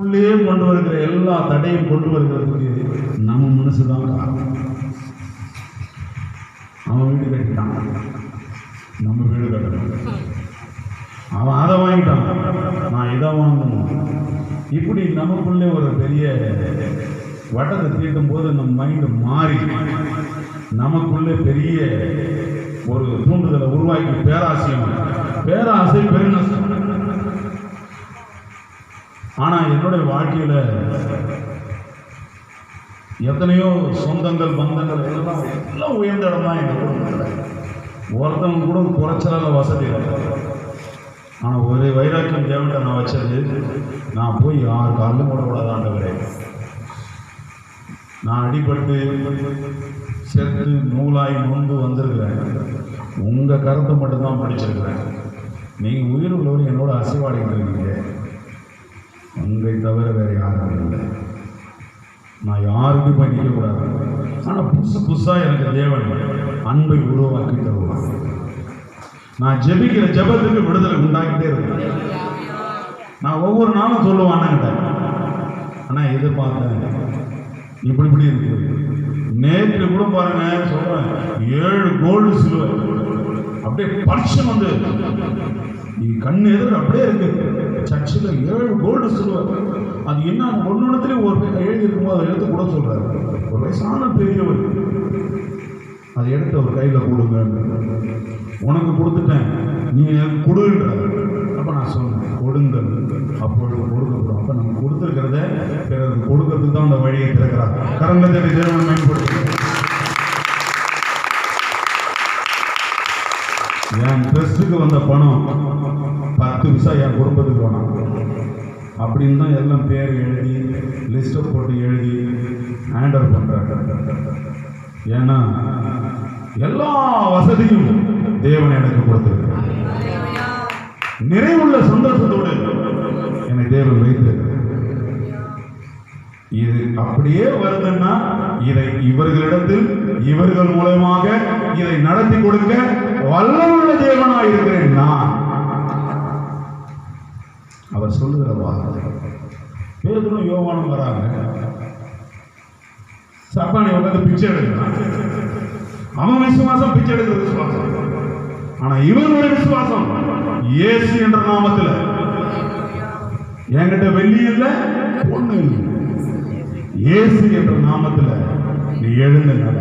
உள்ளே கொண்டு வருகிற எல்லா தடையும் கொண்டு வருகிறதுக்கு நம்ம மனசு தான் காரணம். அவன் வீடு கட்டிட்டான். நம்ம வீடு கட்டணும். அவன் அதை வாங்கிட்டான். நான் இதை வாங்கணும். இப்படி நமக்குள்ளே ஒரு பெரிய வட்டத்தை தீட்டும் போது நம்ம மைண்டு மாறி நமக்குள்ளே பெரிய ஒரு தூண்டுதலை உருவாக்கி பேராசையம் பேராசை பெருநஷ்டம் ஆனால் என்னுடைய வாழ்க்கையில் எத்தனையோ சொந்தங்கள் பந்தங்கள் எல்லாம் எல்லாம் உயர்ந்த இடம் தான் எங்க ஒருத்தவங்க கூட குறைச்சலால வசதி இல்லை. ஒரே வைராக்கியம் தேவன்ட்ட நான் வச்சது நான் போய் யார் காலிலும் போடக்கூடாது ஆண்டவரே. நான் அடிபட்டு செத்து நூலாய் நொந்து வந்திருக்கிறேன். உங்கள் கருத்தை மட்டும்தான் படிச்சிருக்கிறேன். நீங்கள் உயிர் உள்ளவர் என்னோட அசைவாடிக்கிட்டு இருக்கீங்க உங்களை தவிர வேறு யாரும் இல்லை நான் யாருக்கும் பண்ணிக்க கூடாது. ஆனால் புதுசு புதுசாக எனக்கு தேவன் அன்பை உருவாக்கி தருவான் நான் ஜெபிக்கிற ஜெபத்துக்கு விடுதலை உண்டாக்கிட்டே இருப்பேன் நான் ஒவ்வொரு நாளும் சொல்லுவேன் ஆனால் அண்ணா எதிர்பார்த்தேன் இப்படி இப்படி இருக்கு. நேற்று கூட பாருங்க சொல்றேன் ஏழு கோல்டு சிலுவை அப்படியே பரிசம் வந்து நீ கண் எதிர அப்படியே இருக்கு. சர்ச்சில் ஏழு கோல்டு சொல்லுவார் அது என்ன ஒன்னொன்னுலேயே ஒரு எழுதி இருக்குமோ அதை எடுத்து கூட சொல்றாரு. ஒரு வயசான பெரியவர். அதை எடுத்து அவர் கையில் கொடுங்க. உனக்கு கொடுத்துட்டேன். நீ கொடுன்ற. அப்போ நான் சொன்னேன் கொடுங்க. அப்பொழுது கொடுக்கப்படும். அப்போ நம்ம கொடுத்துருக்கிறத பிறகு கொடுக்கறதுக்கு தான் அந்த வழியை திறக்கிறார். கரங்கத்தை தேவன் மேம்படுத்தி என் ட்ரெஸ்ஸுக்கு வந்த பணம் பத்து விசா என் குடும்பத்துக்கு வேணாம். அப்படின்னு தான் எல்லாம் பேர் எழுதி லிஸ்ட்டை போட்டு எழுதி ஹேண்டல் பண்ணுறாங்க ஏன்னா எல்லா வசதியும் தேவன் எனக்கு கொடுத்திருக்கிறார். நிறைவுள்ள சந்தோஷத்தோடு என்னை தேவன் வைத்திருக்கிறார். இது அப்படியே வருதுன்னா இதை இவர்களிடத்தில் இவர்கள் மூலமாக இதை நடத்தி கொடுக்க வல்லமுள்ள தேவனாய் இருக்கிறேன் நான். அவர் சொல்லுகிற வார்த்தை. பேதரும் யோவானும் வராங்க. சப்பானி உட்காந்து பிச்சை எடுக்கிறான். அவன் விசுவாசம் பிச்சை எடுக்கிற விசுவாசம். ஆனா இவனுடைய விசுவாசம். இயேசு என்ற நாமத்துல. என்கிட்ட வெள்ளி இல்லை பொண்ணு இல்லை. இயேசு என்ற நாமத்துல நீ எழுந்து நட